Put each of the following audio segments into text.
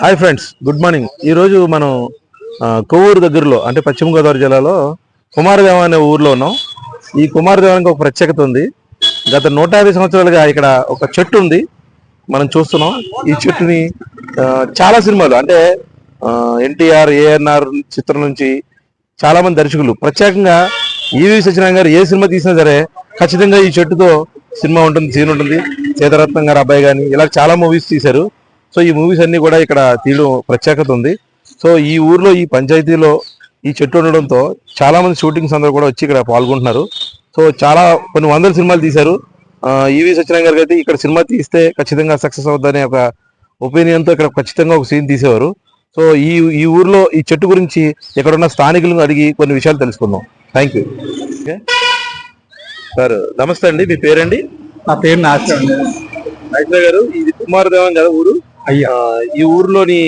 Hi friends good morning ఈరోజు మనం కొవ్వూరు దగ్గరలో అంటే పశ్చిమ గోదావరి జిల్లాలో కుమారదేవం అనే ఊర్లో ఉన్నాం. ఈ కుమారదేవానికి ఒక ప్రత్యేకత ఉంది. గత నూట యాభై సంవత్సరాలుగా ఇక్కడ ఒక చెట్టు ఉంది. మనం చూస్తున్నాం. ఈ చెట్టుని చాలా సినిమాలు అంటే ఎన్టీఆర్ ఏఎన్ఆర్ చిత్రం నుంచి చాలా మంది దర్శకులు. ప్రత్యేకంగా ఈవి సత్యనారాయణ గారు ఏ సినిమా తీసినా సరే ఖచ్చితంగా ఈ చెట్టుతో సినిమా ఉంటుంది సీన్ ఉంటుంది. సీతారత్నం గారు అబ్బాయి కానీ ఇలా చాలా మూవీస్ తీశారు. సో ఈ మూవీస్ అన్ని కూడా ఇక్కడ తీయడం ప్రత్యేకత ఉంది. సో ఈ ఊర్లో ఈ పంచాయతీలో ఈ చెట్టు ఉండడంతో చాలా మంది షూటింగ్స్ అందరూ కూడా వచ్చి ఇక్కడ పాల్గొంటున్నారు. సో చాలా కొన్ని వందల సినిమాలు తీశారు. ఈవి సత్యనారాయణ గారికి అయితే ఇక్కడ సినిమా తీస్తే ఖచ్చితంగా సక్సెస్ అవుతుందనే ఒక ఒపీనియన్తో ఇక్కడ ఖచ్చితంగా ఒక సీన్ తీసేవారు. సో ఈ ఈ ఊర్లో ఈ చెట్టు గురించి ఇక్కడ ఉన్న స్థానికులను అడిగి కొన్ని విషయాలు తెలుసుకుందాం. థ్యాంక్ యూ సార్ నమస్తే అండి. మీ పేరండి? నా పేరు నాగేశ్వర గారు ఇది కుమారదేవం కదా ఊరు? అయ్యా. ఈ ఊర్లోని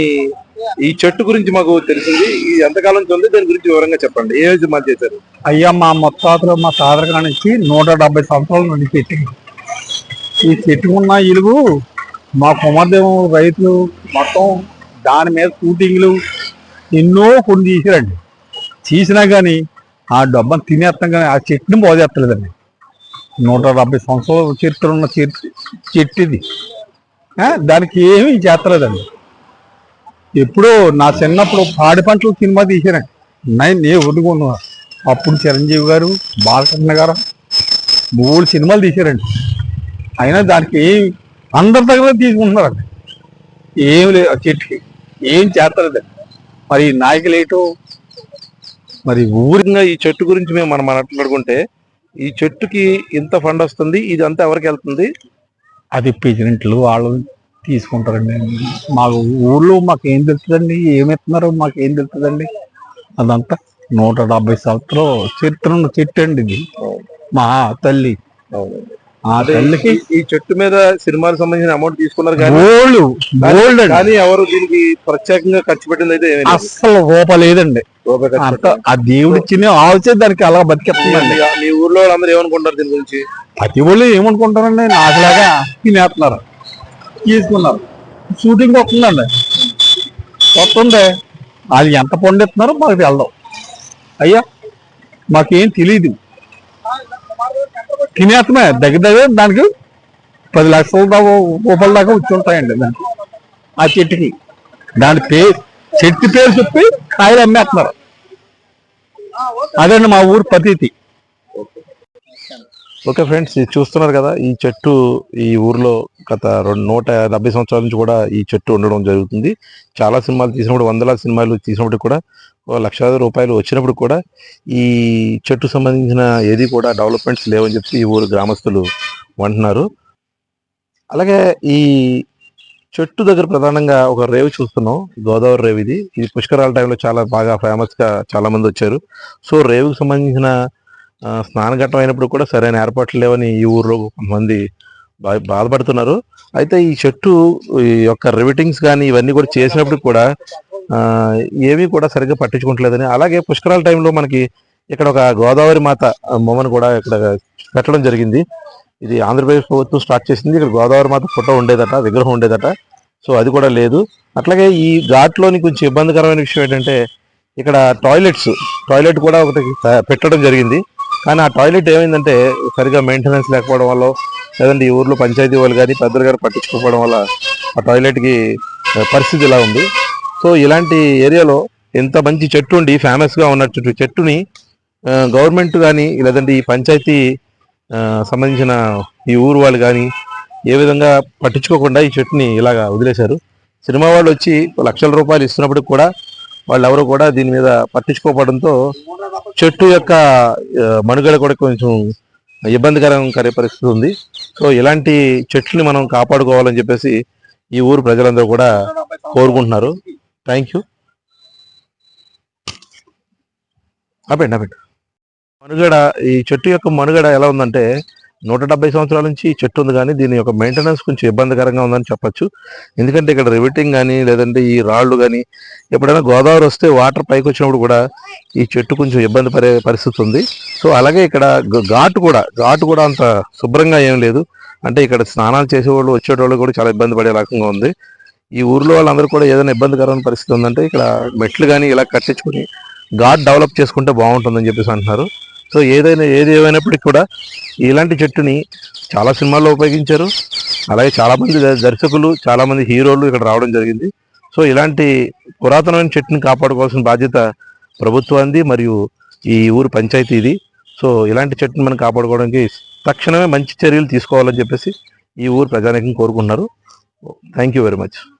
ఈ చెట్టు గురించి మాకు తెలిసింది. ఇది ఎంతకాలం నుంచి ఉంది? దాని గురించి వివరంగా చెప్పండి. ఏ సినిమా చేశారు? అయ్యా మా ముత్తాతలు మా తాతల నుంచి నూట డెబ్బై సంవత్సరాల నుండి చెట్టు. ఈ చెట్టు ఉన్న ఇలుగు మా కుమారదేవం రైతులు మొత్తం దాని మీద షూటింగ్లు ఎన్నో కొన్ని తీసారండి. తీసినా కానీ ఆ డబ్బని తినేస్తాం కానీ ఆ చెట్టుని పోజేస్తలేదండి నూట డెబ్బై సంవత్సరాల చరిత్ర ఉన్న చెట్టు చెట్టు ఇది దానికి ఏమీ చేస్తలేదండి. ఎప్పుడో నా చిన్నప్పుడు పాడి పంటలు సినిమా తీసారండి నేను నే వండుకున్నా అప్పుడు చిరంజీవి గారు బాలకృష్ణ గారు మూడు సినిమాలు తీశారండి. అయినా దానికి ఏం అందరి దగ్గర తీసుకుంటున్నారండి. ఏం లేదు ఆ చెట్టుకి ఏం చేస్తలేదండి. మరి ఈ నాయకులు మరి ఊరిగా ఈ చెట్టు గురించి మేము మనం మాట్లాడుకుంటే ఈ చెట్టుకి ఇంత ఫండ్ వస్తుంది ఇది అంతా ఎవరికి వెళ్తుంది? అది ప్రెసిడెంట్లు వాళ్ళు తీసుకుంటారండి. మాకు ఊర్లో మాకు ఏం తెలుస్తుందండి? ఏమి ఇస్తున్నారో మాకు ఏం తెలుస్తుందండి? అదంతా నూట డెబ్బై సంవత్సరం చరిత్ర ఉన్న చెట్టు అండి ఇది. మా తల్లి. ఆ అంటే తల్లికి ఈ- చెట్టు మీద సినిమాలకు సంబంధించిన అమౌంట్ తీసుకున్నారు కానీ ఎవరు దీనికి ప్రత్యేకంగా ఖర్చు పెట్టింది అయితే. అస్సలు రూపాయి లేదండి. ఆ దేవుడు ఇచ్చిన ఆలోచన దానికి అలా బతికేస్తుందండి. మీ ఊర్లో వాళ్ళందరూ ఏమనుకుంటారు దీని గురించి? ప్రతి వాళ్ళు ఏమనుకుంటారండి? నాకులాగా తినేస్తున్నారు తీసుకున్నారు. షూటింగ్ వస్తుందండి. వస్తుంది. అది ఎంత పండిస్తున్నారో మాకు వెళ్దాం అయ్యా మాకేం తెలియదు తినేస్తున్నాయి దగ్గర దగ్గర దానికి పది లక్షల దాకా రూపాయల దాకా వచ్చి ఉంటాయండి దానికి. ఆ చెట్టుకి. దాని పేరు చెట్టు పేరు చెప్పి కాయలు అమ్మేస్తున్నారు. అదండి మా ఊరు పద్ధతి ఓకే ఫ్రెండ్స్ ఇది చూస్తున్నారు కదా ఈ చెట్టు ఈ ఊర్లో గత రెండు నూట డెబ్బై సంవత్సరాల నుంచి కూడా ఈ చెట్టు ఉండడం జరుగుతుంది. చాలా సినిమాలు తీసినప్పుడు వందల సినిమాలు తీసినప్పుడు కూడా లక్షలాది రూపాయలు వచ్చినప్పుడు కూడా ఈ చెట్టు సంబంధించిన ఏది కూడా డెవలప్మెంట్స్ లేవని చెప్పి ఈ ఊరు గ్రామస్తులు అంటున్నారు. అలాగే ఈ చెట్టు దగ్గర ప్రధానంగా ఒక రేవు చూస్తున్నాం గోదావరి రేవు ఇది. ఇది పుష్కరాల టైంలో చాలా బాగా ఫేమస్గా చాలామంది వచ్చారు. సో రేవుకి సంబంధించిన స్నానఘట్టం అయినప్పుడు కూడా సరైన ఏర్పాట్లు లేవని ఈ ఊర్లో కొంతమంది బా- బాధపడుతున్నారు. అయితే ఈ చెట్టు ఈ యొక్క రివిటింగ్స్ కానీ ఇవన్నీ కూడా చేసినప్పుడు కూడా ఏమీ కూడా సరిగ్గా పట్టించుకుంటలేదని. అలాగే పుష్కరాల టైంలో మనకి ఇక్కడ ఒక గోదావరి మాత బొమ్మను కూడా ఇక్కడ పెట్టడం జరిగింది. ఇది ఆంధ్రప్రదేశ్ ప్రభుత్వం స్టార్ట్ చేసింది. ఇక్కడ గోదావరి మాత ఫోటో ఉండేదట విగ్రహం ఉండేదట. సో అది కూడా లేదు. అట్లాగే ఈ ఘాట్లోని కొంచెం ఇబ్బందికరమైన విషయం ఏంటంటే ఇక్కడ టాయిలెట్స్ టాయిలెట్ కూడా ఒకటి పెట్టడం జరిగింది. కానీ ఆ టాయిలెట్ ఏమైందంటే సరిగా మెయింటెనెన్స్ లేకపోవడం వల్ల లేదంటే ఈ ఊర్లో పంచాయతీ వాళ్ళు కానీ పెద్దలు గారు పట్టించుకోకపోవడం వల్ల ఆ టాయిలెట్కి పరిస్థితి ఇలా ఉంది. సో ఇలాంటి ఏరియాలో ఎంత మంచి చెట్టు ఉండి ఫేమస్గా ఉన్నట్టు చెట్టుని గవర్నమెంట్ కానీ లేదంటే ఈ పంచాయతీ సంబంధించిన ఈ ఊరు వాళ్ళు కానీ ఏ విధంగా పట్టించుకోకుండా ఈ చెట్టుని ఇలాగా వదిలేశారు. సినిమా వాళ్ళు వచ్చి లక్షల రూపాయలు ఇస్తున్నప్పుడు కూడా వాళ్ళు ఎవరు కూడా దీని మీద పట్టించుకోపడంతో చెట్టు యొక్క మనుగడ కూడా కొంచెం ఇబ్బందికరంకర పరిస్థితి ఉంది. సో ఇలాంటి చెట్లని మనం కాపాడుకోవాలని చెప్పేసి ఈ ఊరు ప్రజలందరూ కూడా కోరుకుంటున్నారు. థ్యాంక్ యూ ఆపండి ఆపండి మనుగడ ఈ చెట్టు యొక్క మనుగడ ఎలా ఉందంటే నూట డెబ్బై సంవత్సరాల నుంచి ఈ చెట్టు ఉంది కానీ దీని యొక్క మెయింటెనెన్స్ కొంచెం ఇబ్బందికరంగా ఉందని చెప్పొచ్చు. ఎందుకంటే ఇక్కడ రివిటింగ్ కానీ లేదంటే ఈ రాళ్ళు కానీ ఎప్పుడైనా గోదావరి వస్తే వాటర్ పైకి వచ్చినప్పుడు కూడా ఈ చెట్టు కొంచెం ఇబ్బంది పడే పరిస్థితి ఉంది. సో అలాగే ఇక్కడ ఘాటు కూడా ఘాటు కూడా అంత శుభ్రంగా ఏం లేదు. అంటే ఇక్కడ స్నానాలు చేసేవాళ్ళు వచ్చేటోళ్ళు కూడా చాలా ఇబ్బంది పడే రకంగా ఉంది. ఈ ఊర్లో వాళ్ళందరూ కూడా ఏదైనా ఇబ్బందికరమైన పరిస్థితి ఉందంటే ఇక్కడ మెట్లు కానీ ఇలా కట్టించుకుని గాడ్ డెవలప్ చేసుకుంటే బాగుంటుందని చెప్పేసి అంటున్నారు. సో ఏదైనా ఏది ఏమైనప్పటికీ కూడా ఇలాంటి చెట్టుని చాలా సినిమాల్లో ఉపయోగించారు. అలాగే చాలామంది ద- దర్శకులు చాలామంది హీరోలు ఇక్కడ రావడం జరిగింది. సో ఇలాంటి పురాతనమైన చెట్టుని కాపాడుకోవాల్సిన బాధ్యత ప్రభుత్వాన్ని మరియు ఈ ఊరు పంచాయతీది సో ఇలాంటి చెట్టుని మనం కాపాడుకోవడానికి తక్షణమే మంచి చర్యలు తీసుకోవాలని చెప్పేసి ఈ ఊరు ప్రజానికం కోరుకుంటున్నారు. Thank you very much.